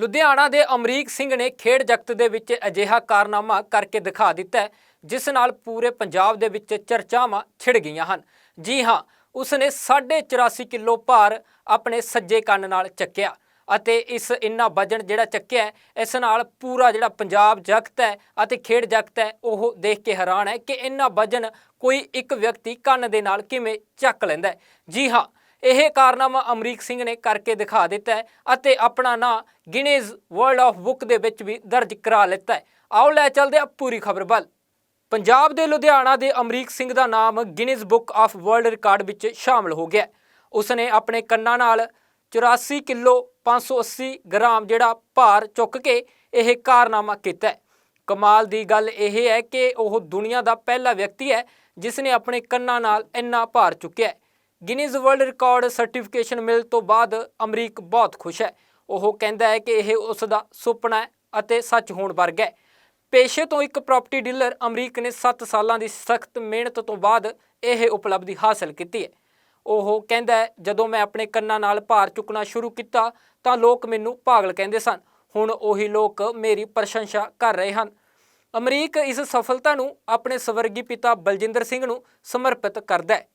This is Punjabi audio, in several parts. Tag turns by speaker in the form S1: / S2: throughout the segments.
S1: ਲੁਧਿਆਣਾ ਦੇ ਅਮਰੀਕ ਸਿੰਘ ਨੇ ਖੇਡ ਜਗਤ ਦੇ ਵਿੱਚ ਅਜਿਹਾ ਕਾਰਨਾਮਾ ਕਰਕੇ ਦਿਖਾ ਦਿੱਤਾ ਜਿਸ ਨਾਲ ਪੂਰੇ ਪੰਜਾਬ ਦੇ ਵਿੱਚ ਚਰਚਾਵਾਂ ਛਿੜ ਗਈਆਂ ਹਨ। ਜੀ ਹਾਂ ਉਸ ਉਸਨੇ 84 ਕਿਲੋ ਭਾਰ ਆਪਣੇ ਸੱਜੇ ਕੰਨ ਨਾਲ ਚੱਕਿਆ ਅਤੇ ਇਸ ਇੰਨਾ ਵਜਨ ਜਿਹੜਾ ਚੱਕਿਆ ਇਸ ਨਾਲ ਪੂਰਾ ਜਿਹੜਾ ਪੰਜਾਬ ਜਗਤ ਹੈ ਅਤੇ ਖੇਡ ਜਗਤ ਹੈ, ਉਹ ਦੇਖ ਕੇ ਹੈਰਾਨ ਹੈ ਕਿ ਇੰਨਾ ਵਜਨ ਕੋਈ ਇੱਕ ਵਿਅਕਤੀ ਕੰਨ ਦੇ ਨਾਲ ਕਿਵੇਂ ਚੱਕ ਲੈਂਦਾ ਜੀ ਹਾਂ ਇਹ ਕਾਰਨਾਮਾ ਅਮਰੀਕ ਸਿੰਘ ਨੇ ਕਰਕੇ ਦਿਖਾ ਦਿੱਤਾ ਹੈ ਅਤੇ ਆਪਣਾ ਨਾਂ ਗਿਨੀਜ਼ ਵਰਲਡ ਆਫ ਬੁੱਕ ਦੇ ਵਿੱਚ ਵੀ ਦਰਜ ਕਰਾ ਲਿੱਤਾ ਹੈ। ਆਓ ਲੈ ਚੱਲਦੇ ਆ ਪੂਰੀ ਖਬਰ ਵੱਲ। ਪੰਜਾਬ ਦੇ ਲੁਧਿਆਣਾ ਦੇ ਅਮਰੀਕ ਸਿੰਘ ਦਾ ਨਾਮ Guinness book of world record ਵਿੱਚ ਸ਼ਾਮਲ ਹੋ ਗਿਆ ਉਸਨੇ ਆਪਣੇ ਕੰਨਾਂ ਨਾਲ 84 ਕਿਲੋ 580 ਗ੍ਰਾਮ ਜਿਹੜਾ ਭਾਰ ਚੁੱਕ ਕੇ ਇਹ ਕਾਰਨਾਮਾ ਕੀਤਾ ਕਮਾਲ ਦੀ ਗੱਲ ਇਹ ਹੈ ਕਿ ਉਹ ਦੁਨੀਆ ਦਾ ਪਹਿਲਾ ਵਿਅਕਤੀ ਹੈ ਜਿਸ ਨੇ ਆਪਣੇ ਕੰਨਾਂ ਨਾਲ ਇੰਨਾ ਭਾਰ ਚੁੱਕਿਆ ਗਿਨੀਜ਼ ਵਰਲਡ ਰਿਕਾਰਡ ਸਰਟੀਫਿਕੇਸ਼ਨ ਮਿਲ ਤੋਂ ਬਾਅਦ ਅਮਰੀਕ ਬਹੁਤ ਖੁਸ਼ ਹੈ। ਉਹ ਕਹਿੰਦਾ ਹੈ ਕਿ ਇਹ ਉਸ ਦਾ ਸੁਪਨਾ ਹੈ ਅਤੇ ਸੱਚ ਹੋਣ ਵਰਗਾ ਹੈ। ਪੇਸ਼ੇ ਤੋਂ ਇੱਕ ਪ੍ਰਾਪਰਟੀ ਡੀਲਰ ਅਮਰੀਕ ਨੇ 7 ਸਾਲਾਂ ਦੀ ਸਖਤ ਮਿਹਨਤ ਤੋਂ ਬਾਅਦ ਇਹ ਉਪਲਬਧੀ ਹਾਸਲ ਕੀਤੀ ਹੈ। ਉਹ ਕਹਿੰਦਾ ਹੈ, ਜਦੋਂ ਮੈਂ ਆਪਣੇ ਕੰਨਾਂ ਨਾਲ ਭਾਰ ਚੁੱਕਣਾ ਸ਼ੁਰੂ ਕੀਤਾ, ਤਾਂ ਲੋਕ ਮੈਨੂੰ ਪਾਗਲ ਕਹਿੰਦੇ ਸਨ। ਹੁਣ ਉਹੀ ਲੋਕ ਮੇਰੀ ਪ੍ਰਸ਼ੰਸਾ ਕਰ ਰਹੇ ਹਨ। ਅਮਰੀਕ ਇਸ ਸਫਲਤਾ ਨੂੰ ਆਪਣੇ ਸਵਰਗੀ ਪਿਤਾ ਬਲਜਿੰਦਰ ਸਿੰਘ ਨੂੰ ਸਮਰਪਿਤ ਕਰਦਾ ਹੈ।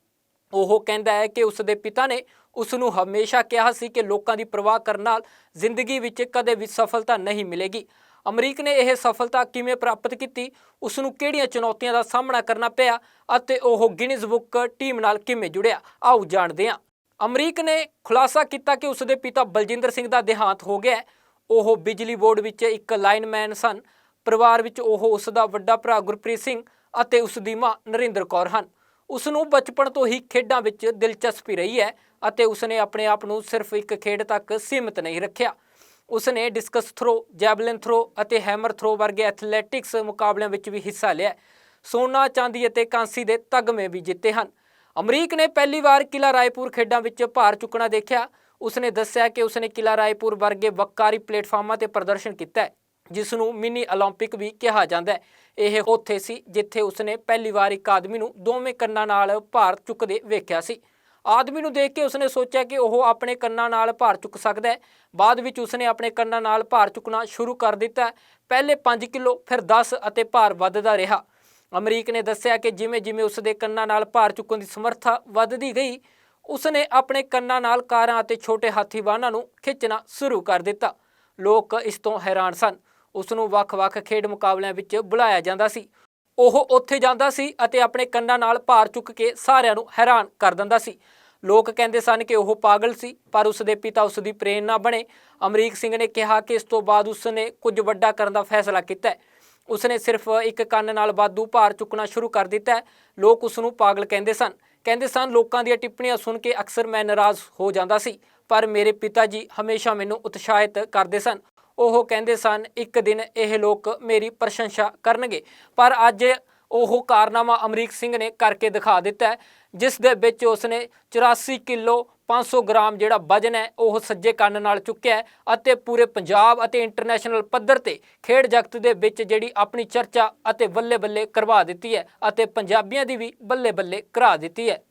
S1: ਉਹ ਕਹਿੰਦਾ ਹੈ ਕਿ ਉਸ ਦੇ ਪਿਤਾ ਨੇ ਉਸ ਨੂੰ ਹਮੇਸ਼ਾ ਕਿਹਾ ਸੀ ਕਿ ਲੋਕਾਂ ਦੀ ਪਰਵਾਹ ਕਰਨ ਨਾਲ ਜ਼ਿੰਦਗੀ ਵਿੱਚ ਕਦੇ ਵੀ ਸਫਲਤਾ ਨਹੀਂ ਮਿਲੇਗੀ। ਅਮਰੀਕ ਨੇ ਇਹ ਸਫਲਤਾ ਕਿਵੇਂ ਪ੍ਰਾਪਤ ਕੀਤੀ? ਉਸ ਨੂੰ ਕਿਹੜੀਆਂ ਚੁਣੌਤੀਆਂ ਦਾ ਸਾਹਮਣਾ ਕਰਨਾ ਪਿਆ ਅਤੇ ਉਹ ਗਿਨੀਜ਼ ਬੁੱਕ ਟੀਮ ਨਾਲ ਕਿਵੇਂ ਜੁੜਿਆ? ਆਓ ਜਾਣਦੇ ਹਾਂ। ਅਮਰੀਕ ਨੇ ਖੁਲਾਸਾ ਕੀਤਾ ਕਿ ਉਸ ਦੇ ਪਿਤਾ ਬਲਜਿੰਦਰ ਸਿੰਘ ਦਾ ਦੇਹਾਂਤ ਹੋ ਗਿਆ ਉਹ ਬਿਜਲੀ ਬੋਰਡ ਵਿੱਚ ਇੱਕ ਲਾਈਨਮੈਨ ਸਨ। ਪਰਿਵਾਰ ਵਿੱਚ ਉਹ ਉਸ ਦਾ ਵੱਡਾ ਭਰਾ ਗੁਰਪ੍ਰੀਤ ਸਿੰਘ ਅਤੇ ਉਸ ਦੀ ਮਾਂ ਨਰਿੰਦਰ ਕੌਰ ਹਨ। ਉਸ ਨੂੰ ਬਚਪਨ ਤੋਂ ਹੀ ਖੇਡਾਂ ਵਿੱਚ ਦਿਲਚਸਪੀ ਰਹੀ ਹੈ ਅਤੇ ਉਸ ਨੇ ਆਪਣੇ ਆਪ ਨੂੰ ਸਿਰਫ ਇੱਕ ਖੇਡ ਤੱਕ ਸੀਮਿਤ ਨਹੀਂ ਰੱਖਿਆ। ਉਸ ਨੇ ਡਿਸਕਸ ਥਰੋ, ਜੈਵਲਿਨ ਥਰੋ ਅਤੇ ਹੈਮਰ ਥਰੋ ਵਰਗੇ ਐਥਲੈਟਿਕਸ ਮੁਕਾਬਲਿਆਂ ਵਿੱਚ ਵੀ ਹਿੱਸਾ ਲਿਆ ਸੋਨਾ, ਚਾਂਦੀ ਅਤੇ ਕਾਂਸੀ ਦੇ ਤਗਮੇ ਵੀ ਜਿੱਤੇ ਹਨ। ਅਮਰੀਕ ਨੇ ਪਹਿਲੀ ਵਾਰ ਕਿਲਾ ਰਾਏਪੁਰ ਖੇਡਾਂ ਵਿੱਚ ਭਾਰ ਚੁੱਕਣਾ ਦੇਖਿਆ। ਉਸਨੇ ਦੱਸਿਆ ਕਿ ਉਸਨੇ ਕਿਲਾ ਰਾਏਪੁਰ ਵਰਗੇ ਵੱਕਾਰੀ ਪਲੇਟਫਾਰਮਾਂ ਤੇ ਪ੍ਰਦਰਸ਼ਨ ਕੀਤਾ ਜਿਸ ਨੂੰ ਮਿਨੀ 올림픽 ਵੀ ਕਿਹਾ ਜਾਂਦਾ ਹੈ ਇਹ ਉੱਥੇ ਸੀ ਜਿੱਥੇ ਉਸਨੇ ਪਹਿਲੀ ਵਾਰ ਇੱਕ ਆਦਮੀ ਨੂੰ ਦੋਵੇਂ ਕੰਨਾਂ ਨਾਲ ਭਾਰ ਚੁੱਕਦੇ ਵੇਖਿਆ ਸੀ ਆਦਮੀ ਨੂੰ ਦੇਖ ਕੇ ਉਸਨੇ ਸੋਚਿਆ ਕਿ ਉਹ ਆਪਣੇ ਕੰਨਾਂ ਨਾਲ ਭਾਰ ਚੁੱਕ ਸਕਦਾ ਹੈ ਬਾਅਦ ਵਿੱਚ ਉਸਨੇ ਆਪਣੇ ਕੰਨਾਂ ਨਾਲ ਭਾਰ ਚੁੱਕਣਾ ਸ਼ੁਰੂ ਕਰ ਦਿੱਤਾ ਪਹਿਲੇ 5 ਕਿਲੋ ਫਿਰ 10 ਅਤੇ ਭਾਰ ਵੱਧਦਾ ਰਿਹਾ ਅਮਰੀਕ ਨੇ ਦੱਸਿਆ ਕਿ ਜਿਵੇਂ ਜਿਵੇਂ ਉਸ ਦੇ ਕੰਨਾਂ ਨਾਲ ਭਾਰ ਚੁੱਕਣ ਦੀ ਸਮਰੱਥਾ ਵੱਧਦੀ ਗਈ ਉਸਨੇ ਆਪਣੇ ਕੰਨਾਂ ਨਾਲ ਕਾਰਾਂ ਅਤੇ ਛੋਟੇ ਹਾਥੀ ਵਾਹਨਾਂ ਨੂੰ ਖਿੱਚਣਾ ਸ਼ੁਰੂ ਕਰ ਦਿੱਤਾ ਲੋਕ ਇਸ ਤੋਂ ਹੈਰਾਨ ਸਨ ਉਸ ਨੂੰ ਵੱਖ-ਵੱਖ ਖੇਡ ਮੁਕਾਬਲਿਆਂ ਵਿੱਚ ਬੁਲਾਇਆ ਜਾਂਦਾ ਸੀ। ਉਹ ਉੱਥੇ ਜਾਂਦਾ ਸੀ ਅਤੇ ਆਪਣੇ ਕੰਨਾਂ ਨਾਲ ਭਾਰ ਚੁੱਕ ਕੇ ਸਾਰਿਆਂ ਨੂੰ ਹੈਰਾਨ ਕਰ ਦਿੰਦਾ ਸੀ। ਲੋਕ ਕਹਿੰਦੇ ਸਨ ਕਿ ਉਹ ਪਾਗਲ ਸੀ, ਪਰ ਉਸ ਦੇ ਪਿਤਾ ਉਸ ਦੀ ਪ੍ਰੇਰਣਾ ਬਣੇ। ਅਮਰੀਕ ਸਿੰਘ ਨੇ ਕਿਹਾ ਕਿ ਇਸ ਤੋਂ ਬਾਅਦ ਉਸ ਨੇ ਕੁਝ ਵੱਡਾ ਕਰਨ ਦਾ ਫੈਸਲਾ ਕੀਤਾ ਹੈ। ਉਸਨੇ ਸਿਰਫ ਇੱਕ ਕੰਨ ਨਾਲ ਵਾਧੂ ਭਾਰ ਚੁੱਕਣਾ ਸ਼ੁਰੂ ਕਰ ਦਿੱਤਾ ਲੋਕ ਉਸ ਨੂੰ ਪਾਗਲ ਕਹਿੰਦੇ ਸਨ। ਕਹਿੰਦੇ ਸਨ, ਲੋਕਾਂ ਦੀਆਂ ਟਿੱਪਣੀਆਂ ਸੁਣ ਕੇ ਅਕਸਰ ਮੈਂ ਨਾਰਾਜ਼ ਹੋ ਜਾਂਦਾ ਸੀ, ਪਰ ਮੇਰੇ ਪਿਤਾ ਜੀ ਹਮੇਸ਼ਾ ਮੈਨੂੰ ਉਤਸ਼ਾਹਿਤ ਕਰਦੇ ਸਨ। ਉਹ ਕਹਿੰਦੇ ਸਨ, ਇੱਕ ਦਿਨ ਇਹ ਲੋਕ ਮੇਰੀ ਪ੍ਰਸ਼ੰਸਾ ਕਰਨਗੇ। ਪਰ ਅੱਜ ਉਹ ਕਾਰਨਾਮਾ ਅਮਰੀਕ ਸਿੰਘ ਨੇ ਕਰਕੇ ਦਿਖਾ ਦਿੱਤਾ ਜਿਸ ਦੇ ਵਿੱਚ ਉਸਨੇ 84 ਕਿਲੋ 500 ਗ੍ਰਾਮ ਜਿਹੜਾ ਵਜਨ ਹੈ, ਉਹ ਸੱਜੇ ਕੰਨ ਨਾਲ ਚੁੱਕਿਆ ਅਤੇ ਪੂਰੇ ਪੰਜਾਬ ਅਤੇ ਇੰਟਰਨੈਸ਼ਨਲ ਪੱਧਰ ਤੇ ਖੇਡ ਜਗਤ ਦੇ ਵਿੱਚ ਜਿਹੜੀ ਆਪਣੀ ਚਰਚਾ ਅਤੇ ਬੱਲੇ ਬੱਲੇ ਕਰਵਾ ਦਿੱਤੀ ਹੈ ਅਤੇ ਪੰਜਾਬੀਆਂ ਦੀ ਵੀ ਬੱਲੇ ਬੱਲੇ ਕਰਾ ਦਿੱਤੀ ਹੈ।